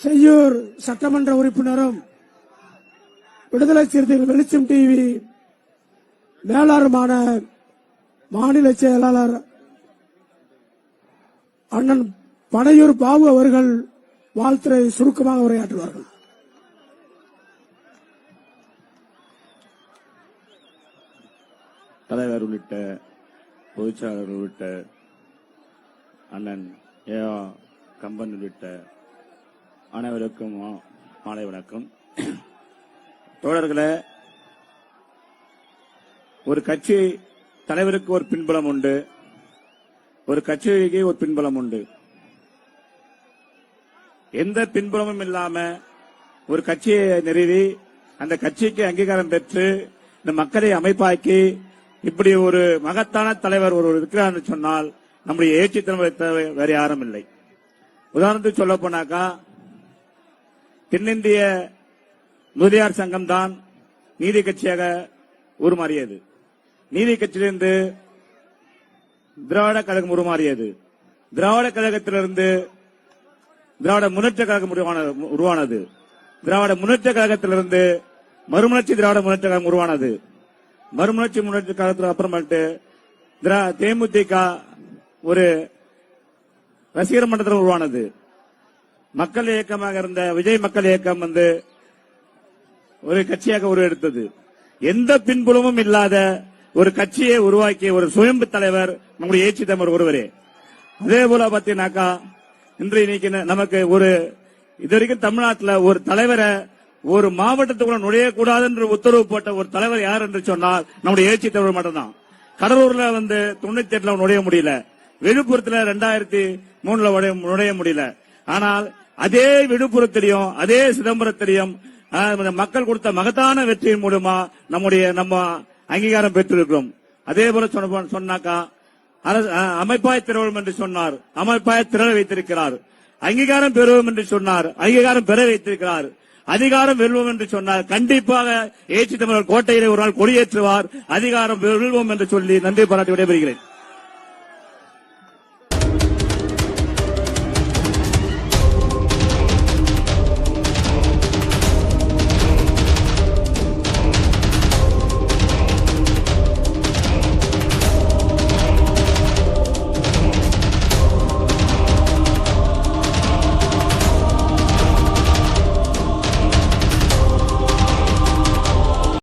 செய்யூர் சட்டமன்ற உறுப்பினரும் விடுதலை சிறுத்தைகள் வெளிச்சம் டிவி மேலாளருமான மாநில செயலாளர் அண்ணன் பனையூர் பாபு அவர்கள் வாழ்த்துறை சுருக்கமாக உரையாற்றுவார்கள் தலைவர் உள்ளிட்ட பொதுச்செயலாளர் உள்ளிட்ட அண்ணன் ஏ ஆ. கம்பன் உள்ளிட்ட அனைவருக்கும் மாலை வணக்கம். தோழர்களே ஒரு கட்சி தலைவருக்கு ஒரு பின்புலம் உண்டு ஒரு கட்சிக்கு ஒரு பின்புலம் உண்டு. எந்த பின்புலமும் இல்லாம ஒரு கட்சியை நிறுவி அந்த கட்சிக்கு அங்கீகாரம் பெற்று இந்த மக்களை அமைப்பாக்கி இப்படி ஒரு மகத்தான தலைவர் ஒரு இருக்கிறார் சொன்னால் நம்முடைய ஏற்றி வேறு வேற யாரும் இல்லை. உதாரணத்துக்கு சொல்ல போனாக்கா தென்னிந்திய முதலியார் சங்கம் தான் நீதி கட்சியாக உருமாறியது. நீதி கட்சியிலிருந்து திராவிட கழகம் உருமாறியது. திராவிட கழகத்திலிருந்து திராவிட முன்னேற்ற கழகம் உருவானது உருவானது. திராவிட முன்னேற்ற கழகத்திலிருந்து மறுமலர்ச்சி திராவிட முன்னேற்ற கழகம் உருவானது. மறுமலர்ச்சி முன்னேற்ற கழகத்துக்கு அப்புறமேட்டு திரா- தேமுதிக ஒரு ரசிகர் மன்றத்தில் உருவானது. மக்கள் இயக்கமாக இருந்த விஜய் மக்கள் இயக்கம் வந்து ஒரு கட்சியாக உருவெடுத்தது. எந்த பின்புலமும் இல்லாத ஒரு கட்சியை உருவாக்கிய ஒரு சுயம்பு தலைவர் நம்முடைய ஏச்சி தமிழ் ஒருவரே. அதே போல பாத்தீங்கன்னாக்கா இன்று இன்னைக்கு நமக்கு ஒரு இது வரைக்கும் தமிழ்நாட்டில் ஒரு தலைவரை ஒரு மாவட்டத்துக்குள்ள நுழையக்கூடாது என்று உத்தரவு போட்ட ஒரு தலைவர் யார் என்று சொன்னால் நம்முடைய ஏச்சி தமிழ் மட்டும்தான். கடலூர்ல வந்து தொண்ணூத்தி எட்டுல நுழைய முடியல. விழுப்புரத்துல ரெண்டாயிரத்தி மூணுல நுழைய முடியல. ஆனால் அதே விழுப்புரத்திலையும் அதே சிதம்பரத்திலையும் இந்த மக்கள் கொடுத்த மகத்தான வெற்றியின் மூலமா நம்முடைய நம்ம அங்கீகாரம் பெற்றிருக்கிறோம். அதே போல சொன்ன சொன்னாக்கா அரசு- அமைப்பாய் திரளும் என்று சொன்னார். அமைப்பாய் திரள வைத்திருக்கிறார். அங்கீகாரம் பெறுவோம் என்று சொன்னார். அங்கீகாரம் பெற வைத்திருக்கிறார். அதிகாரம் வெல்வோம் என்று சொன்னார். கண்டிப்பாக ஏற்றி தமிழர் கோட்டையிலே ஒரு நாள் கொடியேற்றுவார். அதிகாரம் வெல்வோம் என்று சொல்லி நன்றி பாராட்டி விடைபெறுகிறேன்.